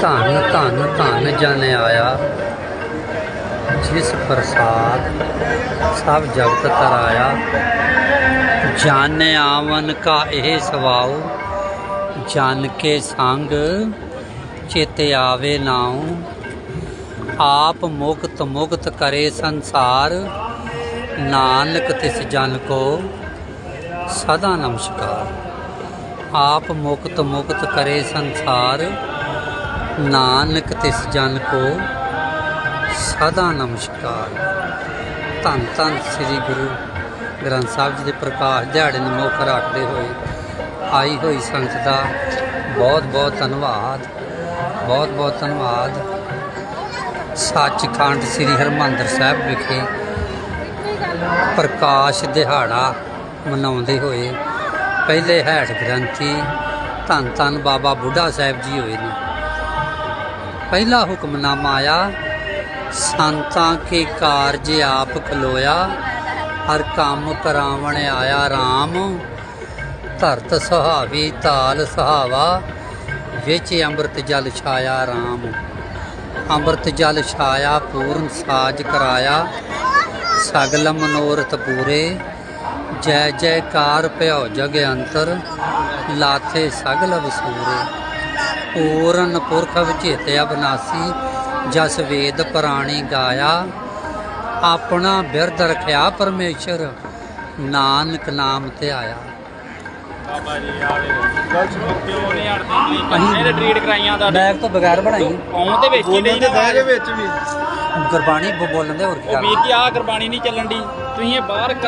ਧਨ ਧਨ ਜਨ ਆਇਆ। ਜਿਸ ਪ੍ਰਸਾਦ ਸਭ ਜਗਤ ਤਰਾਇਆ। ਜਨ ਆਵਨ ਕਾ ਇਹ ਸਵਾਉ, ਜਨ ਕੇ ਸੰਗ ਚਿਤ ਆਵੇ ਨਾਉ। ਆਪ ਮੁਕਤ ਮੁਕਤ ਕਰੇ ਸੰਸਾਰ, ਨਾਨਕ ਤਿਸ ਜਨ ਕੋ ਸਦਾ ਨਮਸਕਾਰ। ਆਪ ਮੁਕਤ ਮੁਕਤ ਕਰੇ ਸੰਸਾਰ ਨਾਨਕ ਤਿਸ ਜਨ ਕੋ ਸਦਾ ਨਮਸਕਾਰ। ਧੰਨ ਧੰਨ ਸ੍ਰੀ ਗੁਰੂ ਗ੍ਰੰਥ ਸਾਹਿਬ ਜੀ ਦੇ ਪ੍ਰਕਾਸ਼ ਦਿਹਾੜੇ ਨੂੰ ਮੁੱਖ ਰੱਖਦੇ ਹੋਏ ਆਈ ਹੋਈ ਸੰਗਤ ਦਾ ਬਹੁਤ ਬਹੁਤ ਧੰਨਵਾਦ, ਬਹੁਤ ਬਹੁਤ ਧੰਨਵਾਦ। ਸੱਚਖੰਡ ਸ੍ਰੀ ਹਰਮੰਦਰ ਸਾਹਿਬ ਵਿਖੇ ਪ੍ਰਕਾਸ਼ ਦਿਹਾੜਾ ਮਨਾਉਂਦੇ ਹੋਏ ਪਹਿਲੇ ਹੈਠ ਗ੍ਰੰਥੀ ਧੰਨ ਧੰਨ ਬਾਬਾ ਬੁੱਢਾ ਸਾਹਿਬ ਜੀ ਹੋਏ ਨੇ। ਪਹਿਲਾ ਹੁਕਮਨਾਮਾ ਆਇਆ, ਸੰਤਾਂ ਕੇ ਕਾਰਜ ਆਪ ਖਲੋਇਆ, ਹਰ ਕੰਮ ਕਰਾਵਣ ਆਇਆ RAM ਧਰਤ ਸੁਹਾਵੀ ਤਾਲ ਸੁਹਾਵਾ, ਵਿੱਚ ਅੰਮ੍ਰਿਤ ਜਲ ਛਾਇਆ RAM ਅੰਮ੍ਰਿਤ ਜਲ ਛਾਇਆ, ਪੂਰਨ ਸਾਜ ਕਰਾਇਆ, ਸਗਲ ਮਨੋਰਥ ਪੂਰੇ, ਜੈ ਜੈਕਾਰ ਭਇਓ ਜਗ ਅੰਤਰ, ਲਾਥੇ ਸਗਲ ਵਸੂਰੇ। ਪੂਰਨ ਪੁਰਖ ਵਿਚੇਤ ਅਬਨਾਸੀ ਜਸ ਵੇਦ ਪ੍ਰਾਣੀ ਗਾਇਆ ਆਪਣਾ ਬਿਰਧ ਰਖਿਆ ਪਰਮੇਸ਼ਰ ਨਾਨਕ ਨਾਮ ਤੇ ਆਇਆ। ਬਾਬਾ ਜੀ ਆਵੇ ਗਲਤ ਕਿਉਂ ਨਹੀਂ ਹਟਦੀ ਇਹਦੇ ਟ੍ਰੀਟ ਕਰਾਈਆਂ ਦਾ ਬੈਗ ਤੋਂ ਬਗੈਰ ਬਣਾਈ। ਆਉਂ ਤੇ ਵੇਖੀ ਬੋਲਣ ਨਹੀਂ ਦੇ ਨਾ ਦਾਇਰੇ ਵਿੱਚ ਵੀ। ਗੁਰਬਾਣੀ ਬ- ਬੋਲਣ ਦੇ ਹੋਰ ਕੀ ਉਹ ਕਰਨਾ ਵੀਰ ਕੀ ਆ ਗੁਰਬਾਣੀ ਨਹੀਂ ਚੱਲਣ ਦੀ। ਤੁਸੀਂ ਇਹ ਬਾਹਰ ਕ-